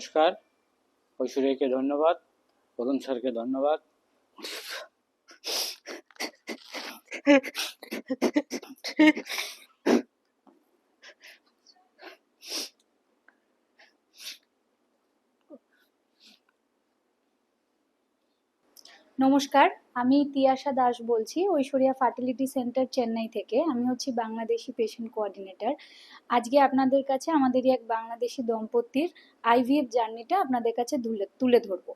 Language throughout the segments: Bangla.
নমস্কার। ঐশ্বরিয়াকে ধন্যবাদ। প্রধান স্যারকে ধন্যবাদ। নমস্কার আমি তিয়াশা দাস বলছি ঐশ্বরিয়া ফার্টিলিটি সেন্টার চেন্নাই থেকে। আমি হচ্ছি বাংলাদেশি পেশেন্ট কোঅর্ডিনেটর আজকে আপনাদের কাছে আমাদেরই এক বাংলাদেশি দম্পতির আইভিএফ জার্নিটা আপনাদের কাছে তুলে তুলে ধরবো।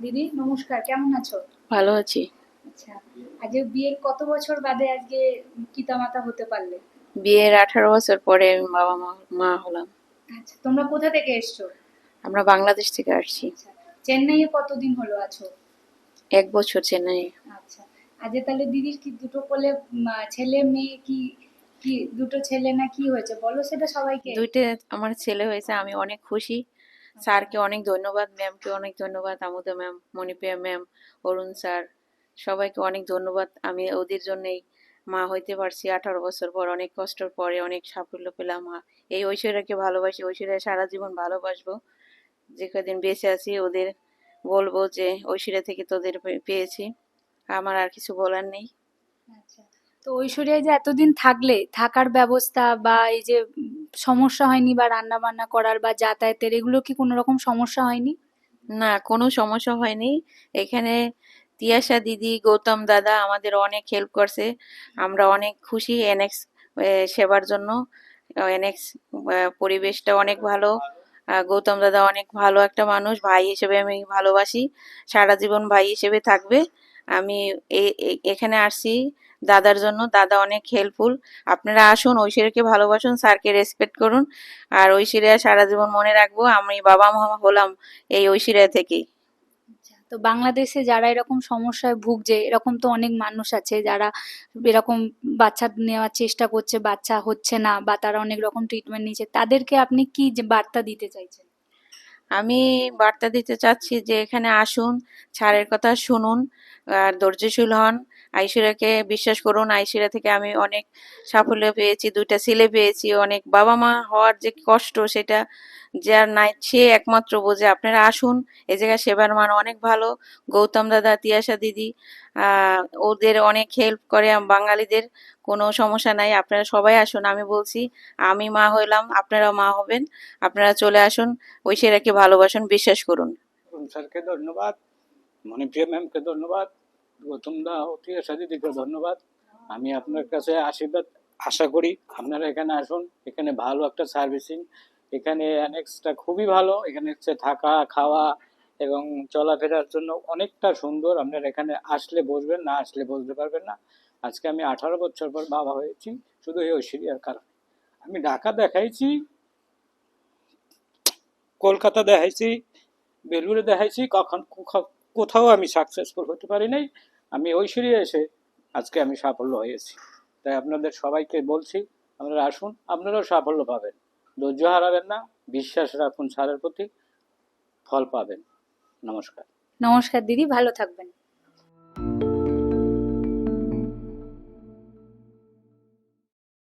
দিদি নমস্কার কেমন আছো? ভালো আছি। আচ্ছা আজকে বিয়ের কত বছর বাদে আজকে পিতামাতা হতে পারলে? বিয়ের আঠারো বছর পরে আমি বাবা মা মা হলাম। আচ্ছা তোমরা কোথা থেকে এসছো? আমরা বাংলাদেশ থেকে আসছি। আচ্ছা চেন্নাইয়ে কতদিন হলো আছো? এক বছর চেন্নাই আচ্ছা আজকে তাহলে দিদির কি দুটো কোলে ছেলে মেয়ে কি কি দুটো ছেলে না কি হয়েছে? বলো সেটা সবাইকে। দুইটা আমার ছেলে হয়েছে আমি অনেক খুশি। স্যারকে অনেক ধন্যবাদ ম্যামকে অনেক ধন্যবাদ Amuda ma'am Manipriya ma'am Arun sir. সবাইকে অনেক ধন্যবাদ। আমি ওদের জন্যই মা হইতে পারছি। আঠারো বছর পর অনেক কষ্টের পরে অনেক সাফল্য পেলাম মা। এই ঐশ্বর্যকে ভালোবাসি ঐশ্বর্য সারা জীবন ভালোবাসবো। যে কদিন বেঁচে আছি ওদের বলব যে ঐশ্বর্য থেকে তোদের পেয়েছি। আমার আর কিছু বলার নেই। আচ্ছা তো ঐশ্বরিয়া যে এতদিন থাকলে থাকার ব্যবস্থা বা এই যে সমস্যা হয়নি বা রান্না বান্না করার বা যাতায়াতের এগুলো কি কোনো রকম সমস্যা হয়নি? না কোনো সমস্যা হয়নি। এখানে তিয়াশা দিদি গৌতম দাদা আমাদের অনেক হেল্প করছে। আমরা অনেক খুশি এনএক্স সেবার জন্য। এনএক্স পরিবেশটা অনেক ভালো। গৌতম দাদা অনেক ভালো একটা মানুষ। ভাই হিসেবে আমি ভালোবাসি। সারা জীবন ভাই হিসেবে থাকবে। আমি এখানে আসছি দাদার জন্য। দাদা অনেক হেল্পফুল আপনারা আসুন ঐশ্বরীকে ভালোবাসুন, স্যারকে রেসপেক্ট করুন। আর ঐশ্বরিয়া সারা জীবন মনে রাখব, আমি বাবা মা হলাম এই ঐশ্বরিয়া থেকেই। তো বাংলাদেশে যারা এরকম সমস্যায় ভুগছে, এরকম তো অনেক মানুষ আছে যারা এরকম বাচ্চা নেওয়ার চেষ্টা করছে, বাচ্চা হচ্ছে না বা তারা অনেক রকম ট্রিটমেন্ট নিচ্ছে, তাদেরকে আপনি কি বার্তা দিতে চাইছেন? আমি বার্তা দিতে চাচ্ছি যে এখানে আসুন, ছাড়ের কথা শুনুন, আর ধৈর্যশীল হন আইশ্বর্যাকে বিশ্বাস করুন আইসিরা থেকে আমি অনেক সাফল্য পেয়েছি, দুইটা ছেলে পেয়েছি, অনেক বাবা মা হওয়ার যে কষ্ট সেটা যার নাই, সে একমাত্র বোঝে। আপনারা আসুন, এ জায়গায় সেবার মান অনেক ভালো। গৌতম দাদা, তিয়াশা দিদি ওদের অনেক হেল্প করে বাঙালিদের কোনো সমস্যা নাই। আপনারা সবাই আসুন, আমি বলছি, আমি মা হইলাম, আপনারাও মা হবেন, আপনারা চলে আসুন ঐশ্বর্যাকে ভালোবাসুন, বিশ্বাস করুন। স্যারকে ধন্যবাদ মণিপ্রিয়া ম্যামকে ধন্যবাদ। দা ও তিয়াশা ধন্যবাদ। আমি আপনার কাছে আশীর্বাদ আশা করি। আপনারা এখানে আসুন। এখানে ভালো একটা সার্ভিসিং। এখানে অ্যানেক্সটা খুবই ভালো। এখানে হচ্ছে থাকা, খাওয়া এবং চলাফেরার জন্য অনেকটা সুন্দর। আপনারা এখানে আসলে বসবেন, না আসলে বসতে পারবেন না। আজকে আমি আঠারো বছর পর বাবা হয়েছি। শুধু এই ঐশ্বরিয়ার কারণে। আমি ঢাকা দেখাইছি, কলকাতা দেখাইছি, বেলুড়ে দেখাইছি, কখন কোখা- কোথাও আমি সাকসেসফুল হতে পারি নাই, আমি ঐশ্বরিয়া এসে আজকে আমি সাফল্য হয়েছি। তাই আপনাদের সবাইকে বলছি, আপনারা আসুন, আপনারাও সাফল্য পাবেন। ধৈর্য হারাবেন না, বিশ্বাস রাখুন স্যারের প্রতি, ফল পাবেন। নমস্কার। নমস্কার দিদি, ভালো থাকবেন।